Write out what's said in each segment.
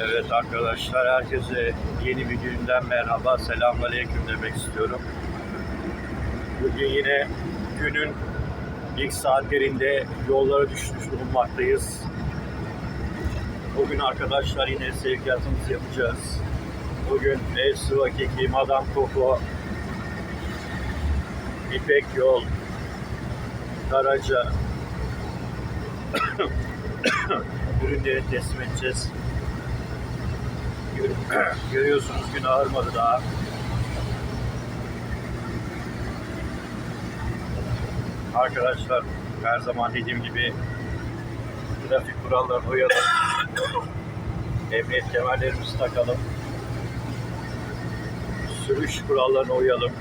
Evet arkadaşlar herkese yeni bir günden merhaba, selamünaleyküm demek istiyorum. Bugün yine günün ilk saatlerinde yollara düşmüş bulunmaktayız. Bugün arkadaşlar yine sevkiyatımızı yapacağız. Bugün Esru Hakiki, Madame Coco, İpek Yol, Karaca ürünleri teslim edeceğiz. Gör- Görüyorsunuz gün ağırmadı daha. Arkadaşlar her zaman dediğim gibi trafik kurallarına uyalım. Emniyet kemerlerimizi takalım. Sürüş kurallarına uyalım.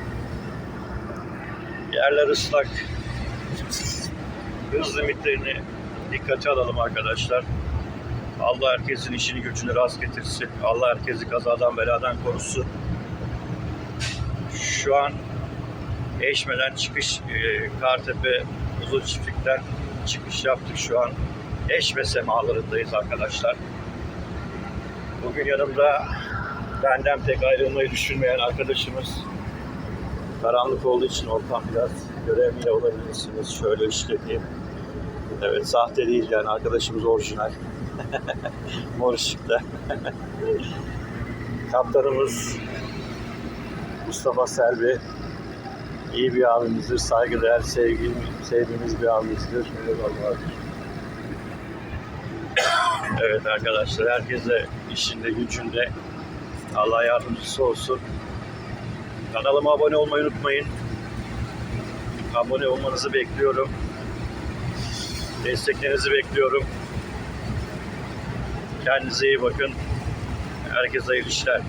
Yerler ıslak. Hız limitlerini dikkate alalım arkadaşlar. Allah herkesin işini gücünü rast getirsin. Allah herkesi kazadan beladan korusun. Şu an Eşme'den çıkış, e, Kartepe Uzun Çiftlik'ten çıkış yaptık şu an. Eşme semalarındayız arkadaşlar. Bugün yanımda benden pek ayrılmayı düşünmeyen arkadaşımız karanlık olduğu için ortam biraz göremiyor olabilirsiniz. Şöyle işleteyim. Evet sahte değil yani arkadaşımız orijinal. Mor ışıkta. Kaptanımız Mustafa Selvi. iyi bir abimizdir, saygıdeğer, sevgi, sevdiğimiz bir abimizdir. Eyvallah. Evet arkadaşlar, herkese işinde, gücünde Allah yardımcısı olsun. Kanalıma abone olmayı unutmayın. Abone olmanızı bekliyorum. Desteklerinizi bekliyorum. Kendinize iyi bakın. Herkese hayırlı işler.